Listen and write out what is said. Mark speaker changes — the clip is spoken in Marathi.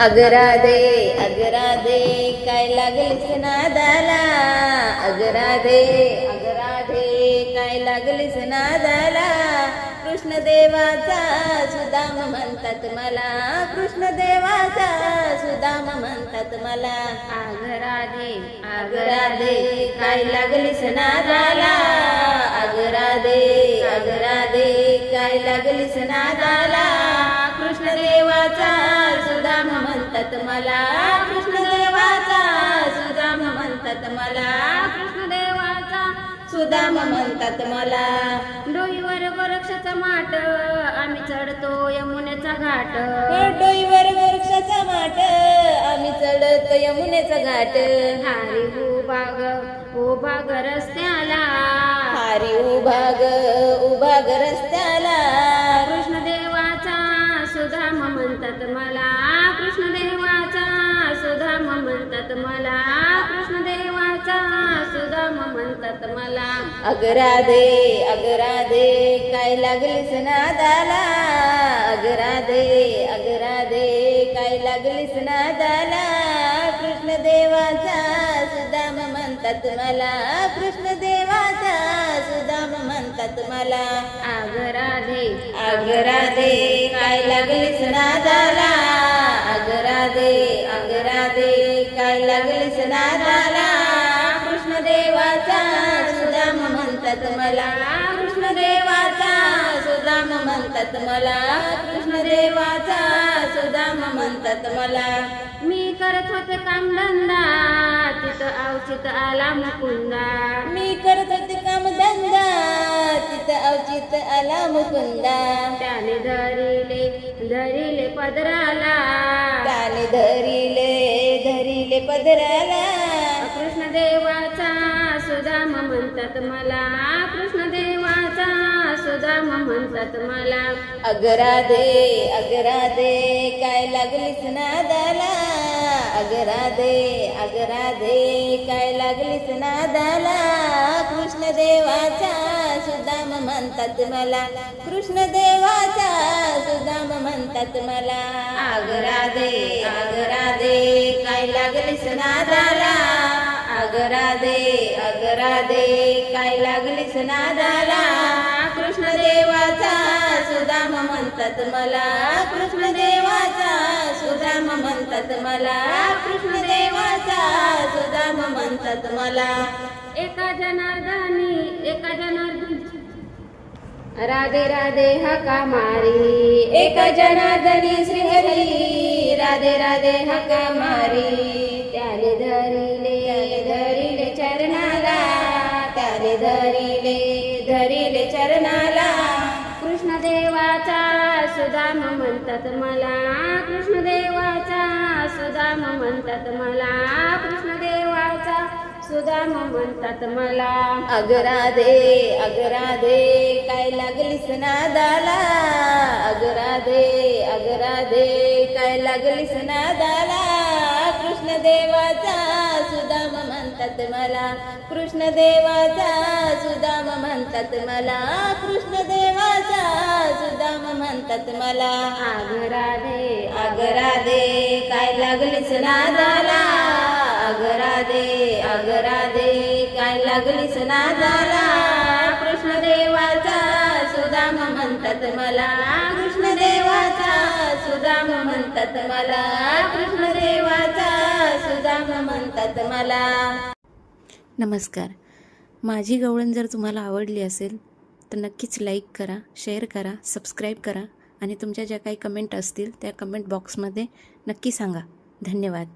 Speaker 1: अगराधे अगराधे काय लागलीस नादाला अगराधे अगराधे काय लागलीस नादाला कृष्णदेवाचा सुदाम म्हणतात मला. कृष्णदेवाचा सुदाम म्हणतात मला.
Speaker 2: आगराधे
Speaker 1: अगराधे काय लागलीस नादाला अगराधे अगराधे काय लागलीस नादाला कृष्णदेवाचा सुदाम म्हणतात मला. कृष्णदेवाचा सुदाम म्हणतात मला.
Speaker 2: कृष्णदेवाचा
Speaker 1: सुदाम म्हणतात मला.
Speaker 2: डोईवर वृक्षाचा माट आम्ही चढतो यमुनेचा घाट.
Speaker 1: डोईवर वृक्षाचा माट आम्ही चढत यमुनेचा घाट.
Speaker 2: हारी उभाग उभाग रस्त्याला.
Speaker 1: हारी उभाग उभाग रस्त्याला.
Speaker 2: कृष्णदेवाचा सुधाम म्हणतात मला. कृष्णदेवाचा सुधाम म्हणतात मला. कृष्णदेवाचा सुधाम म्हणतात मला.
Speaker 1: अगराधे अगराधे काय लागलीस नादाला? अगराधे काय लागलीस नादाला कृष्णदेवाचा सुदाम म्हणतात मला. कृष्णदेवाचा सुदाम म्हणतात मला.
Speaker 2: आगराधे.
Speaker 1: अगराधे काय लागलीस नादाला अगराधे अगराधे काय लागलीस नादाला कृष्णदेवाचा सुदाम म्हणतात मला. म्हणतात मला कृष्णदेवाचा सुदाम म्हणतात मला.
Speaker 2: मी करत होते कामधंदा तिथं अवचित आला मुकुंदा.
Speaker 1: मी करत होते काम धंदा तिथं अवचित आला मुकुंदा.
Speaker 2: त्याने धरिले धरिले पदराला.
Speaker 1: त्याने धरिले धरिले पदराला.
Speaker 2: कृष्णदेवाचा सुदाम म्हणतात मला कृष्णदेवाचा म्हणतात मला
Speaker 1: अगराधे अगराधे काय लागलीस नादाला? अगराधे अगराधे काय लागलीस नादाला? कृष्णदेवाचा सुदाम म्हणतात मला कृष्णदेवाचा सुदाम म्हणतात मला. अगराधे अगराधे काय लागलीस नादाला? अगराधे अगराधे काय लागलीस नादाला? कृष्णदेवाचा सुदाम म्हणतात मला. कृष्णदेवाचा सुदाम म्हणतात मला. कृष्णदेवाचा सुदाम म्हणतात मला.
Speaker 2: एका जनार्दनी एका जनार्दनी. राधे राधे हका मारी
Speaker 1: एका जनार्दनी श्रीहरी. राधे राधे हका मारी धरिले धरिले चरणाला.
Speaker 2: कृष्णदेवाचा सुदाम म्हणतात मला. कृष्णदेवाचा सुदाम म्हणतात मला. कृष्णदेवाचा सुदाम म्हणतात मला.
Speaker 1: अगराधे अगराधे काय लागलीस नादाला? अगराधे अगराधे काय लागलीस नादाला? कृष्णदेवाचा सुदाम म्हणतात मला. कृष्णदेवाचा सुदाम म्हणतात मला. कृष्णदेवाचा सुदाम म्हणतात मला.
Speaker 2: आगराधे
Speaker 1: अगराधे काय लागलीस नादाला. अगराधे अगराधे काय लागलीस नादाला. कृष्णदेवाचा सुदाम म्हणतात मला कृष्णदेवाचा सुदाम म्हणतात मला कृष्णदेवाचा सुदाम म्हणतात मला.
Speaker 3: नमस्कार. माझी गवळण जर तुम्हाला आवडली असेल तर नक्कीच लाईक करा शेअर करा सबस्क्राईब करा आणि तुमच्या ज्या काही कमेंट असतील त्या कमेंट बॉक्समध्ये नक्की सांगा. धन्यवाद.